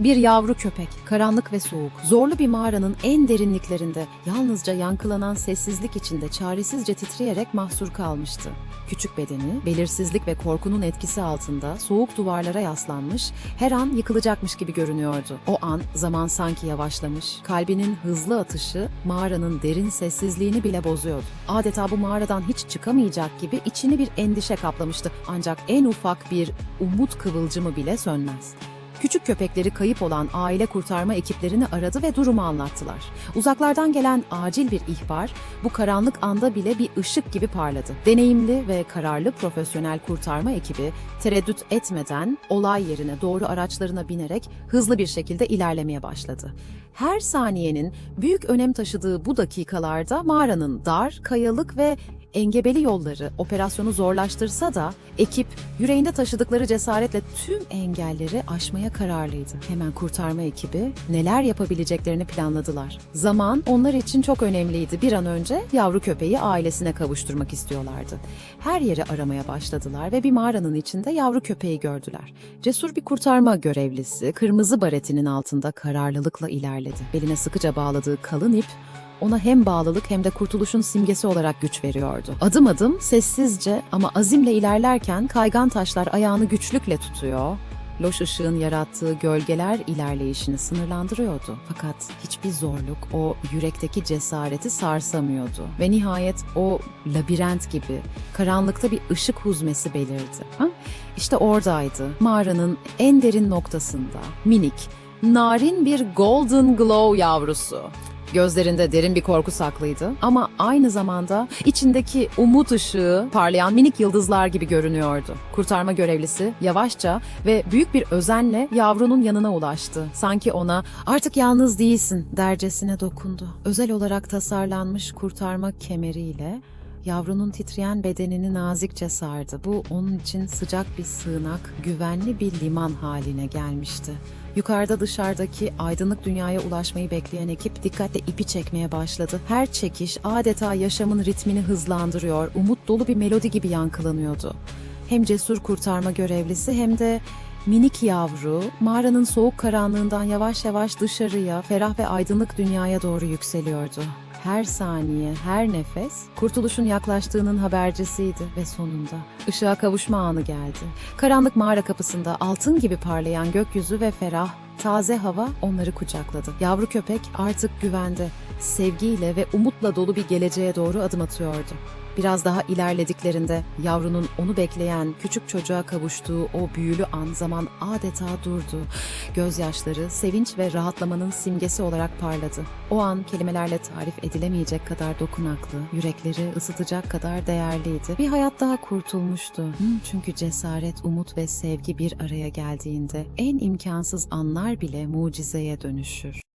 Bir yavru köpek, karanlık ve soğuk, zorlu bir mağaranın en derinliklerinde yalnızca yankılanan sessizlik içinde çaresizce titreyerek mahsur kalmıştı. Küçük bedeni, belirsizlik ve korkunun etkisi altında soğuk duvarlara yaslanmış, her an yıkılacakmış gibi görünüyordu. O an zaman sanki yavaşlamış, kalbinin hızlı atışı mağaranın derin sessizliğini bile bozuyordu. Adeta bu mağaradan hiç çıkamayacak gibi içini bir endişe kaplamıştı. Ancak en ufak bir umut kıvılcımı bile sönmez. Küçük köpekleri kayıp olan aile kurtarma ekiplerini aradı ve durumu anlattılar. Uzaklardan gelen acil bir ihbar bu karanlık anda bile bir ışık gibi parladı. Deneyimli ve kararlı profesyonel kurtarma ekibi tereddüt etmeden olay yerine doğru araçlarına binerek hızlı bir şekilde ilerlemeye başladı. Her saniyenin büyük önem taşıdığı bu dakikalarda mağaranın dar, kayalık ve engebeli yolları operasyonu zorlaştırsa da ekip yüreğinde taşıdıkları cesaretle tüm engelleri aşmaya kararlıydı. Hemen kurtarma ekibi neler yapabileceklerini planladılar. Zaman onlar için çok önemliydi. Bir an önce yavru köpeği ailesine kavuşturmak istiyorlardı. Her yeri aramaya başladılar ve bir mağaranın içinde yavru köpeği gördüler. Cesur bir kurtarma görevlisi kırmızı baretinin altında kararlılıkla ilerledi. Beline sıkıca bağladığı kalın ip ona hem bağlılık hem de kurtuluşun simgesi olarak güç veriyordu. Adım adım sessizce ama azimle ilerlerken kaygan taşlar ayağını güçlükle tutuyor. Loş ışığın yarattığı gölgeler ilerleyişini sınırlandırıyordu. Fakat hiçbir zorluk o yürekteki cesareti sarsamıyordu. Ve nihayet o labirent gibi karanlıkta bir ışık huzmesi belirdi. Ha? İşte oradaydı. Mağaranın en derin noktasında minik, narin bir golden glow yavrusu. Gözlerinde derin bir korku saklıydı ama aynı zamanda içindeki umut ışığı parlayan minik yıldızlar gibi görünüyordu. Kurtarma görevlisi yavaşça ve büyük bir özenle yavrunun yanına ulaştı. Sanki ona artık yalnız değilsin dercesine dokundu. Özel olarak tasarlanmış kurtarma kemeriyle Yavrunun titreyen bedenini nazikçe sardı. Bu onun için sıcak bir sığınak, güvenli bir liman haline gelmişti. Yukarıda dışarıdaki aydınlık dünyaya ulaşmayı bekleyen ekip dikkatle ipi çekmeye başladı. Her çekiş adeta yaşamın ritmini hızlandırıyor, umut dolu bir melodi gibi yankılanıyordu. Hem cesur kurtarma görevlisi hem de minik yavru mağaranın soğuk karanlığından yavaş yavaş dışarıya, ferah ve aydınlık dünyaya doğru yükseliyordu. Her saniye, her nefes kurtuluşun yaklaştığının habercisiydi ve sonunda ışığa kavuşma anı geldi. Karanlık mağara kapısında altın gibi parlayan gökyüzü ve ferah, taze hava onları kucakladı. Yavru köpek artık güvende, sevgiyle ve umutla dolu bir geleceğe doğru adım atıyordu. Biraz daha ilerlediklerinde yavrunun onu bekleyen küçük çocuğa kavuştuğu o büyülü an zaman adeta durdu. Gözyaşları sevinç ve rahatlamanın simgesi olarak parladı. O an kelimelerle tarif edilemeyecek kadar dokunaklı, yürekleri ısıtacak kadar değerliydi. Bir hayat daha kurtulmuştu. Çünkü cesaret, umut ve sevgi bir araya geldiğinde en imkansız anlar bile mucizeye dönüşür.